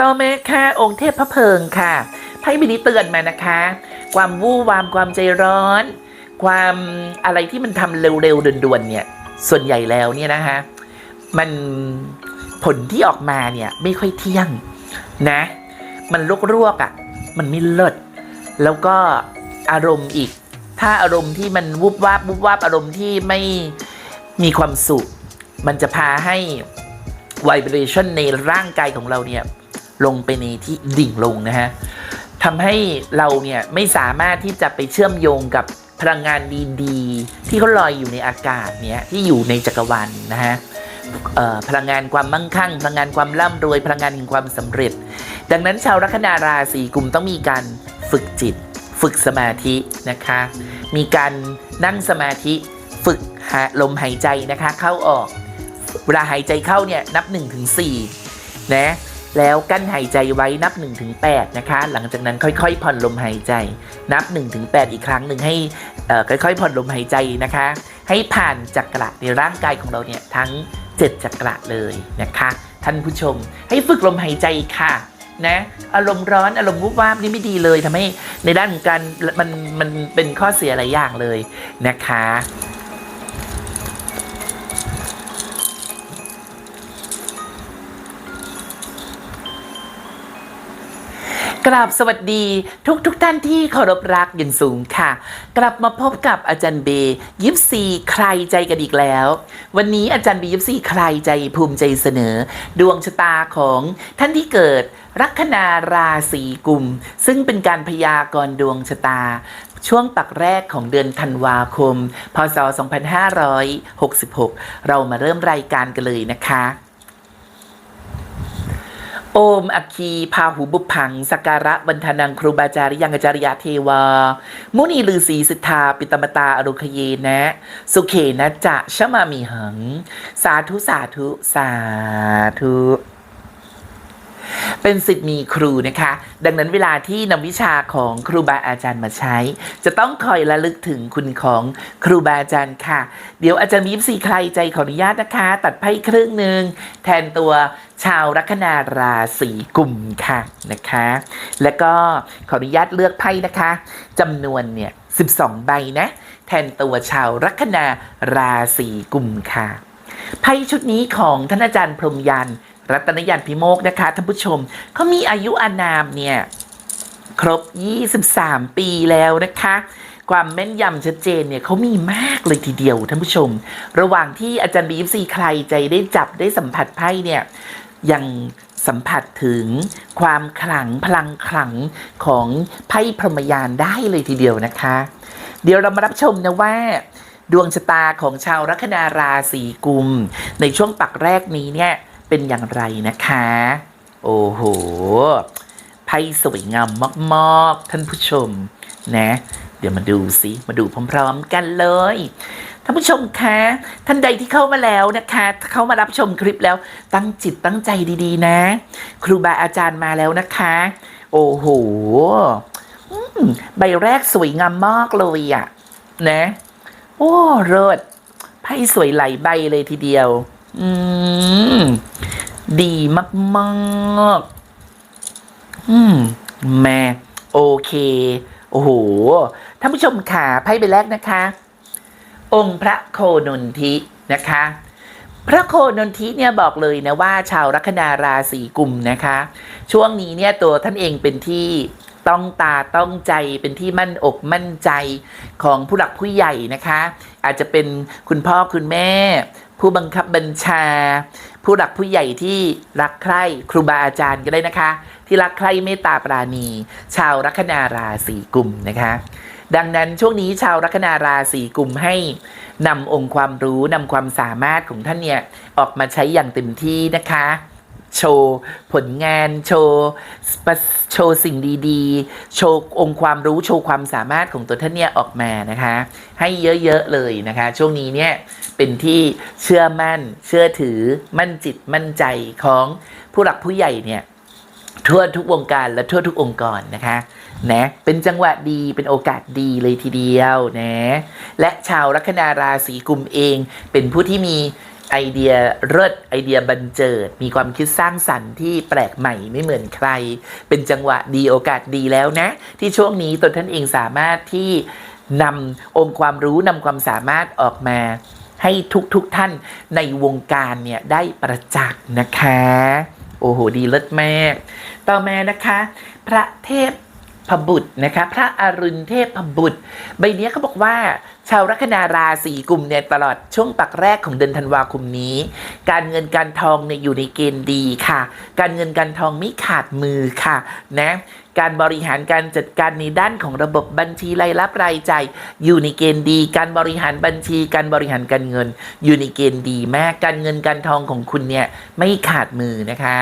ต่อมาค่ะองค์เทพพระเพลิงค่ะไพ่บินี้เตือนมานะคะ ความวู่วามความใจร้อน ความอะไรที่มันทำเร็วๆด่วนๆเนี่ย ส่วนใหญ่แล้วเนี่ยนะคะมันผลที่ออกมาเนี่ยไม่ค่อยเที่ยงนะ มันลวกๆอะ่ะ มันไม่เลิศแล้วก็อารมณ์อีก ถ้าอารมณ์ที่มันวุบวาบวุบวาบอารมณ์ที่ไม่มีความสุข มันจะพาให้ vibration ในร่างกายของเราเนี่ยลงไปในที่ดิ่งลงนะฮะทำให้เราเนี่ยไม่สามารถที่จะไปเชื่อมโยงกับพลังงานดีๆ ที่เขาลอยอยู่ในอากาศเนี่ยที่อยู่ในจักรวาลนะฮะพลังงานความมั่งคั่ง พลังงานความร่ำรวย พลังงานแห่งความสำเร็จ ดังนั้นชาวลัคนาราศีกุมต้องมีการฝึกจิต ฝึกสมาธินะคะ มีการนั่งสมาธิ ฝึกหาลมหายใจนะคะ เข้าออก เวลาหายใจเข้าเนี่ยนับ1ถึง4นะแล้วกั้นหายใจไว้นับ1ถึง8นะคะ หลังจากนั้นค่อยๆ ผ่อนลมหายใจ นับ1ถึง8อีกครั้งหนึ่งให้ค่อยๆ ผ่อนลมหายใจนะคะ ให้ผ่านจักระในร่างกายของเราเนี่ยทั้ง 7 จักระเลยนะคะ ท่านผู้ชม ให้ฝึกลมหายใจค่ะนะอารมณ์ร้อนอารมณ์วุบวาบนี่ไม่ดีเลยทำให้ในด้านของการมันมันเป็นข้อเสียหลายอย่างเลยนะคะ กราบสวัสดีทุกทุกท่านที่เคารพรักอย่างสูงค่ะ กลับมาพบกับอาจารย์เบยิปซีใครใจกันอีกแล้ว วันนี้อาจารย์เบยิปซีใครใจภูมิใจเสนอ ดวงชะตาของท่านที่เกิดลัคนาราศีกุม ซึ่งเป็นการพยากรณ์ดวงชะตา ช่วงปักแรกของเดือนธันวาคม พศ 2566 เรามาเริ่มรายการกันเลยนะคะ โอมอัคคีพาหูบุพังสการะบันทนังครูบาจาริยังอาจาริยาเทวา มุนีลือศีสิทธา ปิตมตาอรุคเยนะ สุเขนะจะชะมามีหัง สาธุสาธุสาธุ เป็นสิทธิ์มีครูนะคะ ดังนั้นเวลาที่นำวิชาของครูบาอาจารย์มาใช้ จะต้องคอยระลึกถึงคุณของครูบาอาจารย์ค่ะ เดี๋ยวอาจารย์มีสีใครใจขออนุญาตนะคะ ตัดไพ่ครึ่งหนึ่งแทนตัวชาวลัคนาราศีกุมค่ะนะคะ แล้วก็ขออนุญาตเลือกไพ่นะคะจำนวนเนี่ย12 ใบนะ แทนตัวชาวลัคนาราศีกุมค่ะไพ่ชุดนี้ของท่านอาจารย์พรมยัน รัตนยันพิโมกนะคะท่านผู้ชมเขามีอายุอานามเนี่ยครบ 23 ปีแล้วนะคะ ความแม่นยำชัดเจนเนี่ยเขามีมากเลยทีเดียวท่านผู้ชม ระหว่างที่อาจารย์บีฟซีใครใจได้จับได้สัมผัสไพ่เนี่ยยังสัมผัสถึงความขลังพลังขลังของไพ่พรหมยานได้เลยทีเดียวนะคะ เดี๋ยวเรามารับชมนะว่าดวงชะตาของชาวลัคนาราศีกุม ในช่วงปักแรกนี้เนี่ย เป็นอย่างไรนะคะ โอ้โหไพ่สวยงามมากๆ ท่านผู้ชมนะ เดี๋ยวมาดูสิมาดูพร้อมๆกันเลยท่านผู้ชมคะท่านใดที่เข้ามาแล้วนะคะ เข้ามารับชมคลิปแล้วตั้งจิตตั้งใจดีๆ นะ ครูบาอาจารย์มาแล้วนะคะ โอ้โหใบแรกสวยงามมากเลยอะนะ โอ้เลิศไพ่สวยไหลายใบเลยทีเดียว อืม ดีมากๆอืม แม่ โอเค โอ้โห ท่านผู้ชมค่ะไพ่ใบแรกนะคะ องค์พระโคนนทินะคะ พระโคนนทิเนี่ยบอกเลยนะว่าชาวลัคนาราศีกุมนะคะ ช่วงนี้เนี่ยตัวท่านเองเป็นที่ ต้องตาต้องใจเป็นที่มั่นอกมั่นใจของผู้หลักผู้ใหญ่นะคะ อาจจะเป็นคุณพ่อคุณแม่ ผู้บังคับบัญชา ผู้หลักผู้ใหญ่ที่รักใคร่ครูบาอาจารย์ก็ได้นะคะ ที่รักใคร่เมตตาปราณี ชาวลัคนาราศีกุมนะคะดังนั้นช่วงนี้ชาวลัคนาราศีกุมให้นำองค์ความรู้นำความสามารถของท่านเนี่ย ออกมาใช้อย่างเต็มที่นะคะ โชว์ผลงาน โชว์โชว์สิ่งดีๆ โชว์องค์ความรู้โชว์ความสามารถของตัวท่านเนี่ยออกมานะคะ ให้เยอะๆเลยนะคะ ช่วงนี้เนี่ยเป็นที่เชื่อมั่น เชื่อถือมั่นจิตมั่นใจของผู้หลักผู้ใหญ่เนี่ยทั่วทุกวงการและทั่วทุกองค์กรนะคะนะเป็นจังหวะดีเป็นโอกาสดีเลยทีเดียวนะและชาวลัคนาราศีกุมเอง เป็นผู้ที่มี ไอเดียเลิศไอเดียบันเจิด มีความคิดสร้างสรรค์ที่แปลกใหม่ไม่เหมือนใคร เป็นจังหวะดีโอกาสดีแล้วนะ ที่ช่วงนี้ตนท่านเองสามารถที่นำองค์ความรู้นำความสามารถออกมาให้ทุกๆทท่านในวงการเนี่ยได้ประจักษ์นะคะ โอ้โห ดีเลิศมาก ต่อมานะคะ พระเทพ พบุตรนะคะพระอรุณเทพพบุตร ใบเนี้ยเขาบอกว่า ชาวลัคนาราศีกุมเนี่ยตลอดช่วงปักแรกของเดือนธันวาคมนี้ การเงินการทองเนี่ยอยู่ในเกณฑ์ดีค่ะ การเงินการทองไม่ขาดมือค่ะนะการบริหารการจัดการในด้านของระบบบัญชีรายรับรายจ่ายอยู่ในเกณฑ์ดี การบริหารบัญชี การบริหารการเงิน อยู่ในเกณฑ์ดีมากการเงินการทองของคุณเนี่ยไม่ขาดมือนะคะ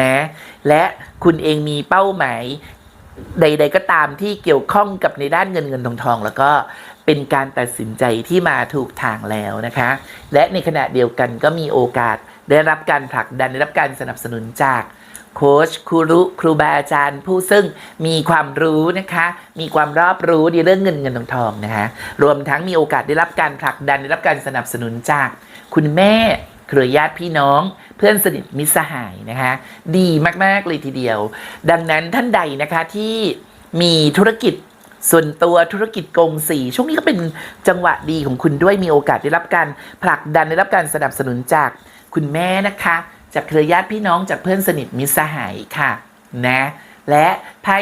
นะและคุณเองมีเป้าหมาย ใด ๆ ก็ตามที่เกี่ยวข้องกับในด้านเงินเงินทองทอง แล้วก็เป็นการตัดสินใจที่มาถูกทางแล้วนะคะ และในขณะเดียวกันก็มีโอกาสได้รับการผลักดันได้รับการสนับสนุนจากโค้ชครูรุครูบาอาจารย์ ผู้ซึ่งมีความรู้นะคะ มีความรอบรู้ในเรื่องเงินเงินทองทองนะคะรวมทั้งมีโอกาสได้รับการผลักดันได้รับการสนับสนุนจากคุณแม่ เครือญาติพี่น้อง เพื่อนสนิทมิตรสหายนะคะ ดีมากๆเลยทีเดียว ดังนั้นท่านใดนะคะที่มีธุรกิจส่วนตัวธุรกิจกงสีช่วงนี้ก็เป็นจังหวะดีของคุณด้วยมีโอกาสได้รับการผลักดันได้รับการสนับสนุนจากคุณแม่นะคะ จากเครือญาติพี่น้องจากเพื่อนสนิทมิตรสหายค่ะนะและไพ่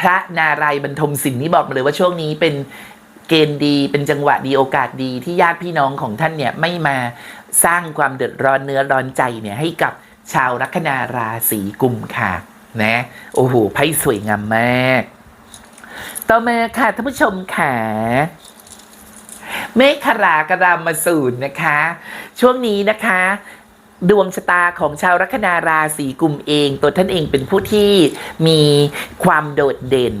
พระนารายณ์บรรทมสินนี่บอกมาเลยว่าช่วงนี้เป็นเกณฑ์ดีเป็นจังหวะดีโอกาสดีที่ญาติพี่น้องของท่านเนี่ยไม่มา สร้างความเดือดร้อนเนื้อร้อนใจเนี่ยให้กับชาวลัคนาราศีกุมค่ะนะโอ้โหไพ่สวยงามมาก ต่อมาค่ะท่านผู้ชมค่ะเมฆรากรามสูรนะคะ ช่วงนี้นะคะดวงชะตาของชาวลัคนาราศีกุมเอง ตัวท่านเองเป็นผู้ที่มีความโดดเด่น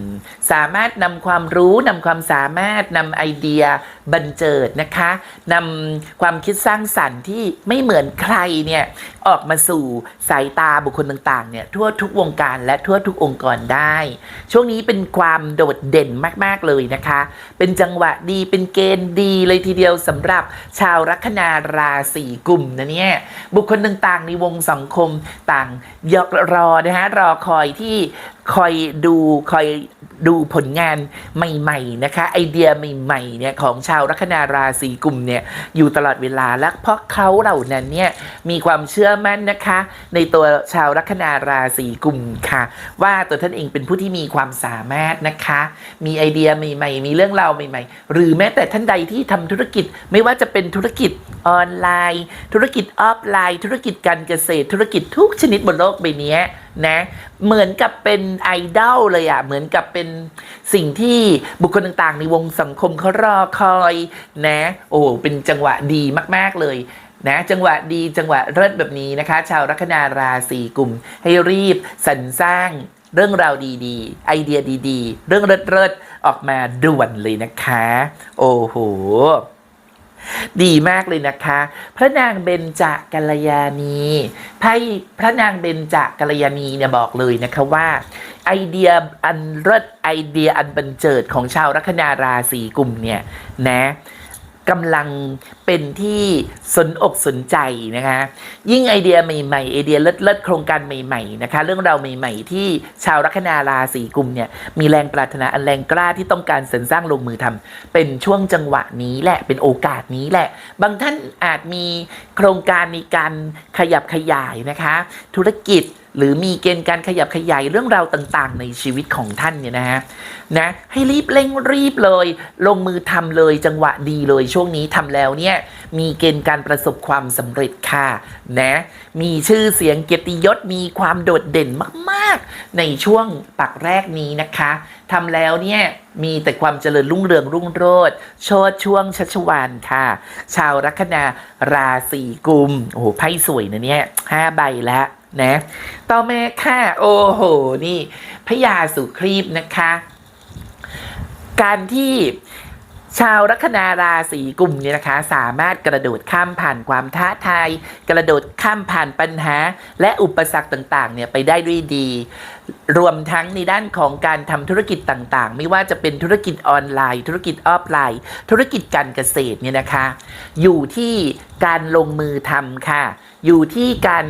สามารถนำความรู้นำความสามารถนำไอเดีย บันเจิดนะคะนำความคิดสร้างสรรค์ที่ไม่เหมือนใครเนี่ยออกมาสู่สายตาบุคคลต่างๆเนี่ยทั่วทุกวงการและทั่วทุกองค์กรได้ ช่วงนี้เป็นความโดดเด่นมากๆเลยนะคะ เป็นจังหวะดีเป็นเกณฑ์ดีเลยทีเดียวสำหรับชาวลัคนาราศีกุมนะเนี่ยบุคคลต่างๆ ในวงสังคมต่างยกรอนะฮะรอคอยที่ คอยดูคอยดูผลงานใหม่ ๆ นะคะ ไอเดียใหม่ๆเนี่ยของชาวลัคนาราศีกุมเนี่ยอยู่ตลอดเวลาและเพราะเขาเหล่านั้นเนี่ยมีความเชื่อมั่นนะคะ ในตัวชาวลัคนาราศีกุมค่ะ ว่าตัวท่านเองเป็นผู้ที่มีความสามารถนะคะ มีไอเดียใหม่ ๆ มีเรื่องราวใหม่ ๆ หรือแม้แต่ท่านใดที่ทำธุรกิจไม่ว่าจะเป็นธุรกิจออนไลน์ ธุรกิจออฟไลน์ ธุรกิจการเกษตร ธุรกิจทุกชนิดบนโลกใบนี้นะ เหมือนกับเป็นไอดอลเลยอะเหมือนกับเป็นสิ่งที่บุคคลต่างๆ ในวงสังคมเขารอคอยนะ โอ้เป็นจังหวะดีมาก ๆเลยนะจังหวะดีจังหวะเลิศแบบนี้นะคะ ชาวลัคนาราศีกลุ่ม ให้รีบสรรสร้างเรื่องราวดีๆ ไอเดียดีๆ เรื่องเลิศๆออกมาด่วนเลยนะคะ โอ้โห ดีมากเลยนะคะ พระนางเบญจกัลยาณีไพ่พระนางเบญจกัลยาณีเนี่ยบอกเลยนะคะว่า ไอเดียอันเลิศไอเดียอันบันเจิดของชาวลัคนาราศีกลุ่มเนี่ยนะ กำลังเป็นที่สนอกสนใจนะคะ ยิ่งไอเดียใหม่ๆไอเดียเลิศๆโครงการใหม่ๆนะคะ เรื่องราวใหม่ ๆ ที่ชาวลัคนาราศีกุมเนี่ยมีแรงปรารถนาอันแรงกล้าที่ต้องการสรรสร้างลงมือทำเป็นช่วงจังหวะนี้แหละเป็นโอกาสนี้แหละ บางท่านอาจมีโครงการในการขยับขยายนะคะ ธุรกิจ หรือมีเกณฑ์การขยับขยายเรื่องราวต่างๆ ในชีวิตของท่านเนี่ยนะฮะนะให้รีบเร่งรีบเลย ลงมือทำเลยจังหวะดีเลยช่วงนี้ทำแล้วเนี่ยมีเกณฑ์การประสบความสำเร็จค่ะนะมีชื่อเสียงเกียรติยศมีความโดดเด่นมากๆ ในช่วงปักแรกนี้นะคะทำแล้วเนี่ยมีแต่ความเจริญรุ่งเรืองรุ่งโรจน์โชดช่วงชัชวานค่ะ ชาวลัคนาราศีกุมโอ้โหไพ่สวยนะเนี่ยห้าใบแล้ว นะ ต่อมาค่ะ โอ้โห นี่พญาสุครีบนะคะ การที่ชาวลัคนาราศีกุมเนี่ยนะคะ สามารถกระโดดข้ามผ่านความท้าทาย กระโดดข้ามผ่านปัญหา และอุปสรรคต่างๆเนี่ยไปได้ด้วยดี รวมทั้งในด้านของการทำธุรกิจต่างๆ ไม่ว่าจะเป็นธุรกิจออนไลน์ ธุรกิจออฟไลน์ ธุรกิจการเกษตรเนี่ยนะคะ อยู่ที่การลงมือทำค่ะ อยู่ที่การ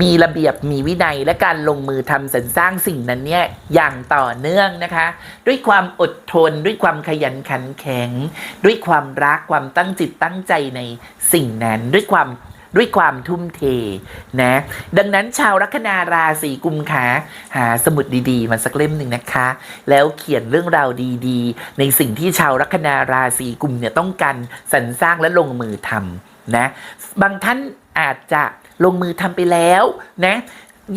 มีระเบียบมีวินัยและการลงมือทำสรรสร้างสิ่งนั้นเนี่ยอย่างต่อเนื่องนะคะ ด้วยความอดทน ด้วยความขยันขันแข็ง ด้วยความรักความตั้งจิตตั้งใจในสิ่งนั้นด้วยความด้วยความทุ่มเทนะ ดังนั้นชาวลัคนาราศีกุมขาหาสมุดดีๆ มาสักเล่มหนึ่งนะคะ แล้วเขียนเรื่องราวดีๆ ในสิ่งที่ชาวลัคนาราศีกุมเนี่ยต้องการสรรสร้างและลงมือทำนะ บางท่านอาจจะ ลงมือทำไปแล้วนะ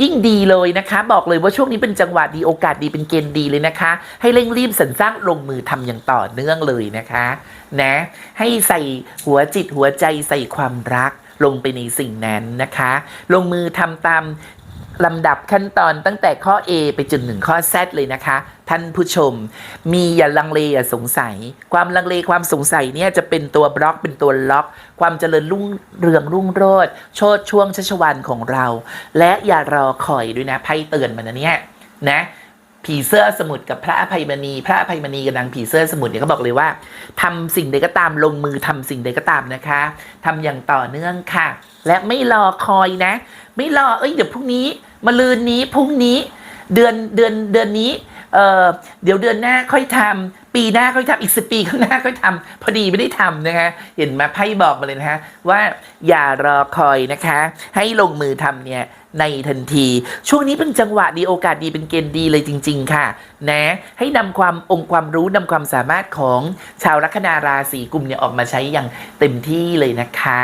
ยิ่งดีเลยนะคะ บอกเลยว่าช่วงนี้เป็นจังหวะดีโอกาสดีเป็นเกณฑ์ดีเลยนะคะ ให้เร่งรีบสรรสร้างลงมือทำอย่างต่อเนื่องเลยนะคะนะให้ใส่หัวจิตหัวใจใส่ความรักลงไปในสิ่งนั้นนะคะ ลงมือทำตาม ลำดับขั้นตอนตั้งแต่ข้อ A ไปจนถึงข้อ Z เลยนะคะ ท่านผู้ชม มีอย่าลังเลอย่าสงสัย ความลังเลความสงสัยเนี่ยจะเป็นตัวบล็อกเป็นตัวล็อก ความเจริญรุ่งเรืองรุ่งโรจน์โชดช่วงชัชวันของเรา และอย่ารอคอยด้วยนะไพ่เตือนมันนะเนี่ยนะผีเสื้อสมุทรกับพระอภัยมณี พระอภัยมณีกับนางผีเสื้อสมุทรเนี่ยเขาบอกเลยว่าทำสิ่งใดก็ตามลงมือทำสิ่งใดก็ตามนะคะทำอย่างต่อเนื่องค่ะ และไม่รอคอยนะ ไม่รอเอ้ยเดี๋ยวพรุ่งนี้ มาลืนนี้พรุ่งนี้เดือนเดือนเดือนนี้เออเดี๋ยวเดือนหน้าค่อยทำปีหน้าค่อยทำอีกสิปีข้างหน้าค่อยทำพอดีไม่ได้ทำนะคะเห็นไหมาไพ่บอกมาเลยนะคะว่าอย่ารอคอยนะคะ ให้ลงมือทำเนี่ยในทันที ช่วงนี้เป็นจังหวะดีโอกาสดีเป็นเกณฑ์ดีเลยจริง ๆ ค่ะ นะ ให้นำความองค์ความรู้นำความสามารถของชาวลัคนาราศีกุมเนี่ยออกมาใช้อย่างเต็มที่เลยนะคะ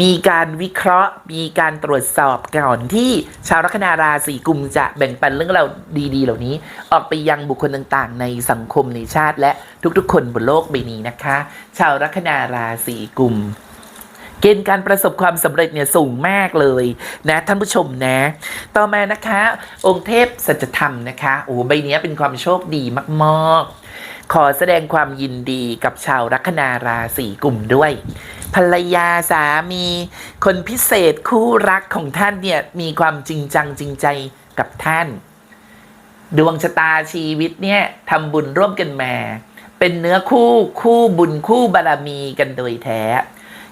มีการวิเคราะห์ มีการตรวจสอบก่อนที่ชาวลัคนาราศีกุมจะแบ่งปันเรื่องเราวดีๆ เหล่านี้ ออกไปยังบุคคลต่างๆ ในสังคมในชาติ และทุกๆ คนบนโลกใบนี้นะคะ ชาวลัคนาราศีกุมเกณฑ์การประสบความสำเร็จเนี่ยสูงมากเลยนะท่านผู้ชมนะ ต่อมานะคะ องค์เทพสัจธรรมนะคะโอ้ใบนี้เป็นความโชคดีมาก ๆ ขอแสดงความยินดีกับชาวลัคนาราศีกุมด้วย ภรรยาสามี คนพิเศษคู่รักของท่านเนี่ยมีความจริงจังจริงใจกับท่าน ดวงชะตาชีวิตเนี่ยทำบุญร่วมกันมา เป็นเนื้อคู่คู่บุญคู่บารมีกันโดยแท้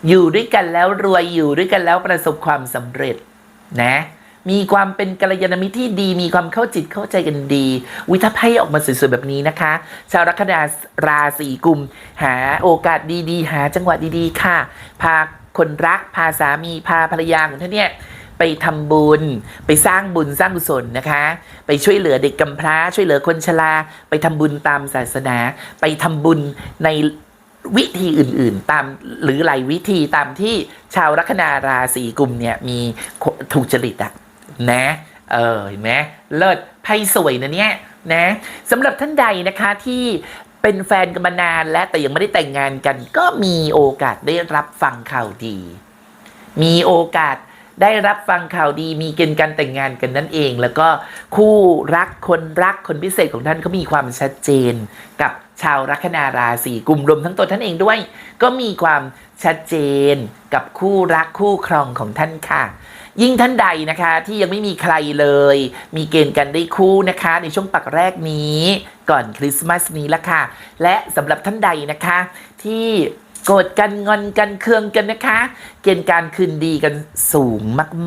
อยู่ด้วยกันแล้วรวยอยู่ด้วยกันแล้วประสบความสำเร็จนะ มีความเป็นกัลยาณมิตรที่ดี มีความเข้าจิตเข้าใจกันดีวิถ้าไพ่ออกมาสวยๆแบบนี้นะคะ ชาวลัคนาราศีกุม หาโอกาสดีๆ หาจังหวะดีๆ ค่ะ พาคนรัก พาสามี พาภรรยาของท่านเนี่ยไปทำบุญไปสร้างบุญสร้างกุศลนะคะ ไปช่วยเหลือเด็กกำพร้า ช่วยเหลือคนชรา ไปทำบุญตามศาสนา ไปทำบุญในวิธีอื่นๆ ตามหรือหลายวิธีตามที่ชาวลัคนาราศีกุมเนี่ยมีถูกจริตอะ นะ เออเห็นไหมเลิศไพ่สวยนะเนี่ยนะสำหรับท่านใดนะคะที่เป็นแฟนกันมานานและแต่ยังไม่ได้แต่งงานกัน ก็มีโอกาสได้รับฟังข่าวดี มีโอกาสได้รับฟังข่าวดีมีเกณฑ์การแต่งงานกันนั่นเอง แล้วก็คู่รักคนรักคนพิเศษของท่านก็มีความชัดเจน กับชาวลัคนาราศีกุมรวมทั้งตัวท่านเองด้วย ก็มีความ ชัดเจนกับคู่รักคู่ครองของท่านค่ะ ยิ่งท่านใดนะคะที่ยังไม่มีใครเลย มีเกณฑ์กันได้คู่นะคะ ในช่วงปักแรกนี้ก่อนคริสต์มาสนี้ละค่ะ และสำหรับท่านใดนะคะ ที่โกรธกันงอนกันเคืองกันนะคะ เกณฑ์การคืนดีกันสูง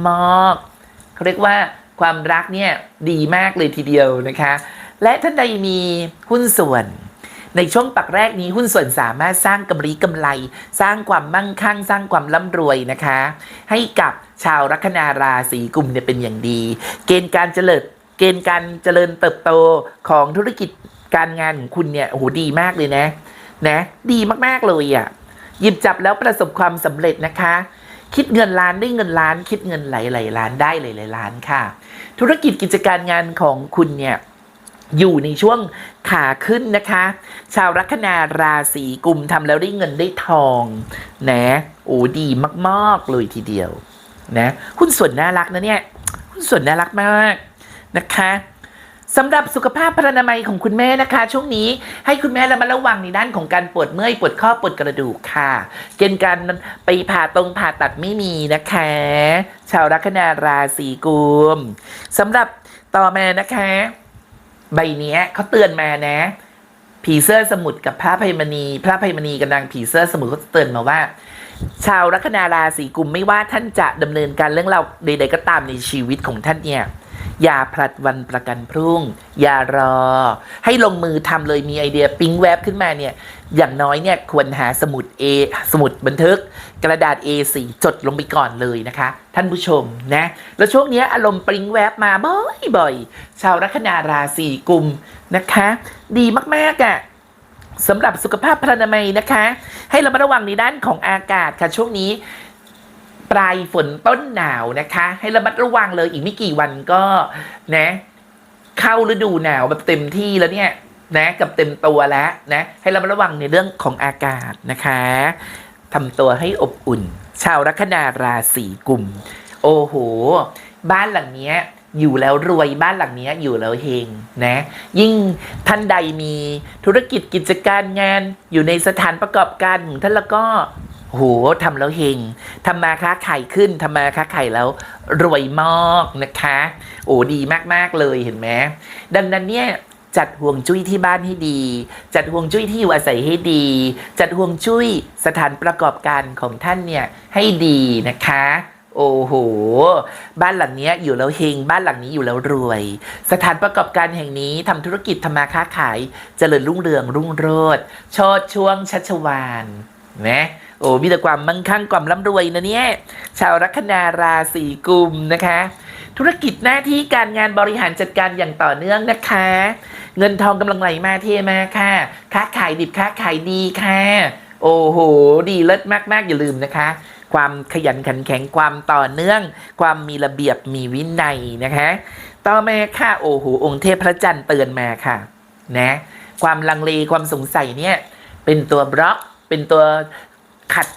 มากๆเขาเรียกว่าความรักเนี่ยดีมากเลยทีเดียวนะคะ และท่านใดมีหุ้นส่วน ในช่วงปักแรกนี้หุ้นส่วนสามารถสร้างกำไรกำไร สร้างความมั่งคั่ง สร้างความร่ำรวยนะคะ ให้กับชาวลัคนาราศีกุมเนี่ยเป็นอย่างดี เกณฑ์การเจริญเกณฑ์การเจริญเติบโตของธุรกิจการงานของคุณเนี่ยโอ้โหดีมากเลยนะนะ ดีมากๆเลยอะหยิบจับแล้วประสบความสำเร็จนะคะคิดเงินล้านได้เงินล้าน คิดเงินหลายๆล้านได้หลายๆล้านค่ะ ธุรกิจกิจการงานของคุณเนี่ย อยู่ในช่วงขาขึ้นนะคะ ชาวลัคนาราศีกุมทำแล้วได้เงินได้ทองนะโอ้ดีมากๆเลยทีเดียวนะหุ้นส่วนน่ารักนะเนี่ยหุ้นส่วนน่ารักมากนะคะสำหรับสุขภาพพรรณนามัยของคุณแม่นะคะ ช่วงนี้ให้คุณแม่ระมัดระวังในด้านของการปวดเมื่อยปวดข้อปวดกระดูกค่ะ เกณฑ์การไปผ่าตรงผ่าตัดไม่มีนะคะ ชาวลัคนาราศีกุมสำหรับต่อมานะคะ ใบเนี้ยเขาเตือนมานะ ผีเสื้อสมุทรกับพระไพมณี พระไพมณีกับนางผีเสื้อสมุทรเขาเตือนมาว่า ชาวลัคนาราศีกุมไม่ว่าท่านจะดำเนินการเรื่องเราใดๆก็ตามในชีวิตของท่านเนี่ยอย่าผลัดวันประกันพรุ่ง อย่ารอ ให้ลงมือทำเลยมีไอเดียปิ๊งแวบขึ้นมาเนี่ย อย่างน้อยเนี่ยควรหาสมุด A สมุดบันทึก กระดาษ A4 จดลงไปก่อนเลยนะคะ ท่านผู้ชมนะ แล้วช่วงนี้อารมณ์ปริงแวบมาบ่อยๆ ชาวลัคนาราศีกุมนะคะ ดีมากๆอะ่ะสำหรับสุขภาพพรรณนามัยนะคะ ให้ระมัดระวังในด้านของอากาศค่ะช่วงนี้ปลายฝนต้นหนาวนะคะ ให้ระมัดระวังเลยอีกไม่กี่วันก็นะ เข้าฤดูหนาวแบบเต็มที่แล้วเนี่ย นะกับเต็มตัวแล้วนะให้เระมัดระวังในเรื่องของอากาศนะคะทำตัวให้อบอุ่น ชาวลัคนาราศีกุม โอ้โห บ้านหลังเนี้ยอยู่แล้วรวยบ้านหลังเนี้ยอยู่แล้วเฮงนะ ยิ่งท่านใดมีธุรกิจกิจการงานอยู่ในสถานประกอบการของท่านแล้วก็โหทำแล้วเฮงทำมาค้าขายขึ้นทำมาค้าขายแล้วรวยมากนะคะ โอ้ดีมากๆเลยเห็นไหมดังนั้นเนี่ย จัดห่วงจุ้ยที่บ้านให้ดี จัดห่วงจุ้ยที่อยู่อาศัยให้ดี จัดห่วงจุ้ยสถานประกอบการของท่านเนี่ยให้ดีนะคะ โอ้โห บ้านหลังนี้อยู่แล้วเฮง บ้านหลังนี้อยู่แล้วรวย สถานประกอบการแห่งนี้ทำธุรกิจทำมาค้าขาย เจริญรุ่งเรืองรุ่งโรจน์โชดช่วงชัชวานนะโอ้มีแต่ความมั่งคั่งความร่ำรวยนะเนี่ย ชาวลัคนาราศีกุมนะคะ ธุรกิจหน้าที่การงานบริหารจัดการอย่างต่อเนื่องนะคะ เงินทองกำลังไหลมาเทมาค่ะ ค้าขายดิบค้าขายดีค่ะ โอ้โห ดีเลิศมากๆ อย่าลืมนะคะ ความขยันขันแข็งความต่อเนื่อง ความมีระเบียบมีวินัยนะคะ ต่อมาค่ะโอ้โหองค์เทพพระจันทร์เตือนมาค่ะนะความลังเลความสงสัยเนี่ยเป็นตัวบล็อกเป็นตัวขัด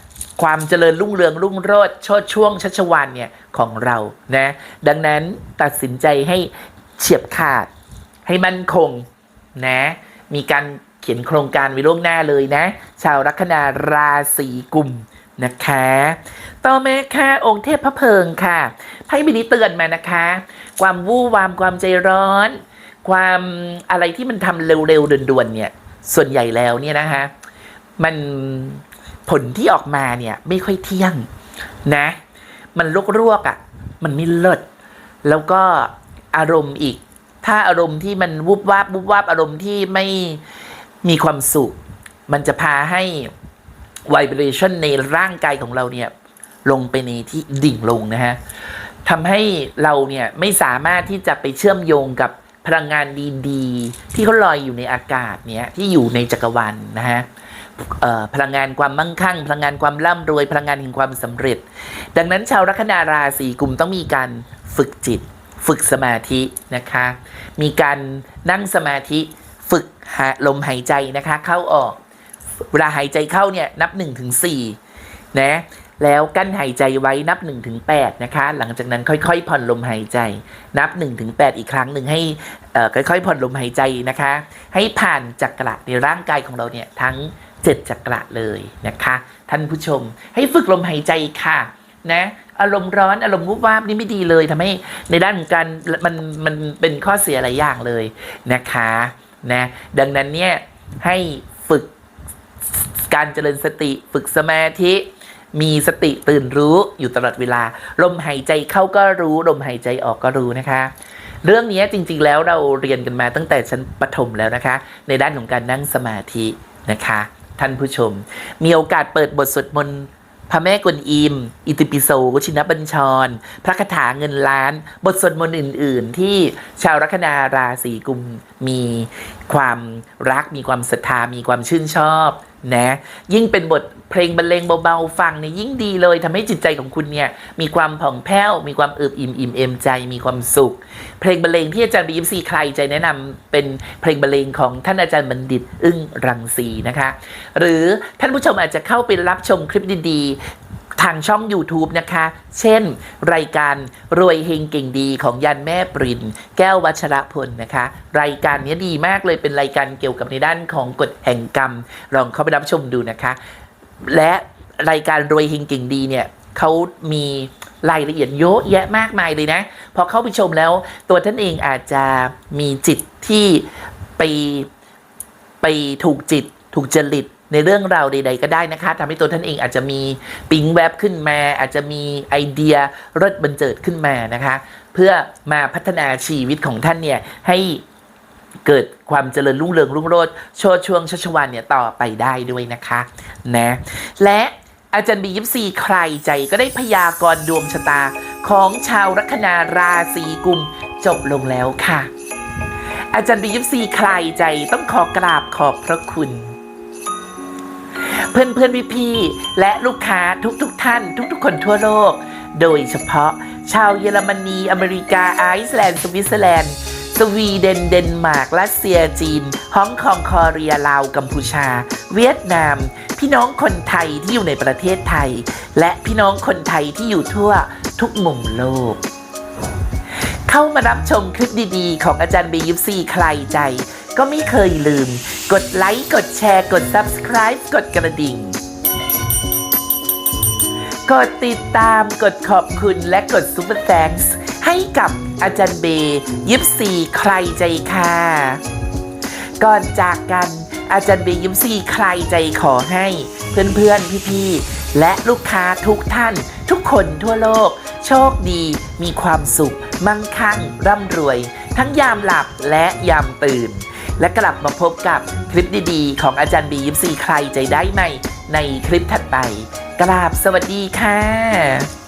ความเจริญรุ่งเรืองรุ่งโรจน์ชดช่วงชัชวานเนี่ยของเรานะดังนั้นตัดสินใจให้เฉียบขาดให้มั่นคงนะมีการเขียนโครงการไว้ล่วงหน้าเลยนะ ชาวลัคนาราศีกุมนะคะ ต่อมาค่ะองค์เทพพระเพลิงค่ะไพ่ใบนี้เตือนมานะคะ ความวู่วามความใจร้อน ความอะไรที่มันทำเร็วๆด่วนๆเนี่ยส่วนใหญ่แล้วเนี่ยนะคะมัน ผลที่ออกมาเนี่ยไม่ค่อยเที่ยงนะ มันลกรวกๆอะ่ะ มันไม่เลิศแล้วก็อารมณ์อีก ถ้าอารมณ์ที่มันวุบวาบวุบวาบอารมณ์ที่ไม่มีความสุข มันจะพาให้ vibration ในร่างกายของเราเนี่ย ลงไปในที่ดิ่งลงนะฮะทำให้เราเนี่ยไม่สามารถที่จะไปเชื่อมโยงกับพลังงานดี ๆ ที่เขาลอยอยู่ในอากาศเนี่ยที่อยู่ในจักรวาลนะฮะ พลังงานความมั่งคั่ง พลังงานความร่ำรวย พลังงานแห่งความสำเร็จ ดังนั้นชาวลัคนาราศีกุมต้องมีการฝึกจิต ฝึกสมาธินะคะ มีการนั่งสมาธิฝึกหาลมหายใจนะคะ เข้าออก เวลาหายใจเข้าเนี่ยนับ1นถึงสนะแล้วกั้นหายใจไว้นับ1นถึงแนะคะ หลังจากนั้นค่อยๆ ผ่อนลมหายใจ นับ1นถึงแอีกครั้งหนึ่งให้ค่อยๆ ผ่อนลมหายใจนะคะ ให้ผ่านจักระในร่างกายของเราเนี่ยทั้ง 7จักระเลยนะคะ ท่านผู้ชมให้ฝึกลมหายใจค่ะนะอารมณ์ร้อนอารมณ์วุบวาบนี่ไม่ดีเลยทำให้ในด้านของการมันมันเป็นข้อเสียหลายอย่างเลยนะคะนะดังนั้นเนี่ยให้ฝึกการเจริญสติฝึกสมาธิ มีสติตื่นรู้อยู่ตลอดเวลา ลมหายใจเข้าก็รู้ลมหายใจออกก็รู้นะคะ เรื่องนี้จริงๆแล้วเราเรียนกันมาตั้งแต่ชั้นประถมแล้วนะคะ ในด้านของการนั่งสมาธินะคะ ท่านผู้ชม มีโอกาสเปิดบทสวดมนต์พระแม่กวนอิม อิติปิโสชินบัญชร พระคาถาเงินล้าน บทสวดมนต์อื่น ๆ ที่ชาวลัคนาราศีกุมมีความรักมีความศรัทธามีความชื่นชอบ นะ ยิ่งเป็นบทเพลงบรรเลงเบาๆฟังเนี่ยยิ่งดีเลยทำให้จิตใจของคุณเนี่ยมีความผ่องแผ้ว มีความอึบอิ่มอิ่มเอมใจมีความสุข เพลงบรรเลงที่อาจารย์บีมซีใครใจแนะนำเป็นเพลงบรรเลงของท่านอาจารย์บัณฑิตอึ้งรังสีนะคะ หรือท่านผู้ชมอาจจะเข้าไปรับชมคลิปดีๆ ทางช่อง YouTube นะคะ เช่น รายการรวยเฮงเก่งดีของยันแม่ปรินแก้ววัชรพลนะคะ รายการนี้ดีมากเลยเป็นรายการเกี่ยวกับในด้านของกฎแห่งกรรม ลองเข้าไปรับชมดูนะคะ และรายการรวยเฮงเก่งดีเนี่ยเขามีรายละเอียดเยอะแยะมากมายเลยนะ พอเข้าไปชมแล้ว ตัวท่านเองอาจจะมีจิตที่ไปไปถูกจิต ถูกจริต ในเรื่องราวใด ๆ ก็ได้นะคะทำให้ตัวท่านเองอาจจะมีปิ๊งแวบขึ้นมา อาจจะมีไอเดียรถบันเจิดขึ้นมานะคะ เพื่อมาพัฒนาชีวิตของท่านเนี่ยให้เกิดความเจริญรุ่งเรืองรุ่งโรจน์โชดช่วงชัชวันเนี่ยต่อไปได้ด้วยนะคะนะและอาจารย์บียิปซีใครใจก็ได้พยากรณ์ดวงชะตาของชาวลัคนาราศีกุมจบลงแล้วค่ะ อาจารย์บียิปซีใครใจต้องขอกราบขอบพระคุณ เพื่อนเพื่อนพี่พี่และลูกค้าทุกๆทท่าน ทุกๆ คนทั่วโลก โดยเฉพาะชาวเยอรมนี อเมริกาไอซ์แลนด์ สวิตเซอร์แลนด์ สวีเดน เดนมาร์กรัสเซียจีนฮ่องกงคอเรียลาวกัมพูชา เวียดนาม พี่น้องคนไทยที่อยู่ในประเทศไทย และพี่น้องคนไทยที่อยู่ทั่วทุกมุมโลก เข้ามารับชมคลิปดีๆ ของอาจารย์บียิปซีใครใจ ก็ไม่เคยลืม กดไลค์กดแชร์กด Subscribe กดกระดิ่ง กดติดตามกดขอบคุณและกด Super Thanks ให้กับอาจารย์เบยิปซีใครใจค่ะ ก่อนจากกันอาจารย์เบยิมซีใครใจขอให้เพื่อนๆ พี่ๆ และลูกค้าทุกท่าน ทุกคนทั่วโลก โชคดี มีความสุข มั่งคั่ง ร่ำรวย ทั้งยามหลับและยามตื่น และกลับมาพบกับคลิปดีๆ ของอาจารย์บียิมซีใครใจได้ใหม่ในคลิปถัดไป กราบสวัสดีค่ะ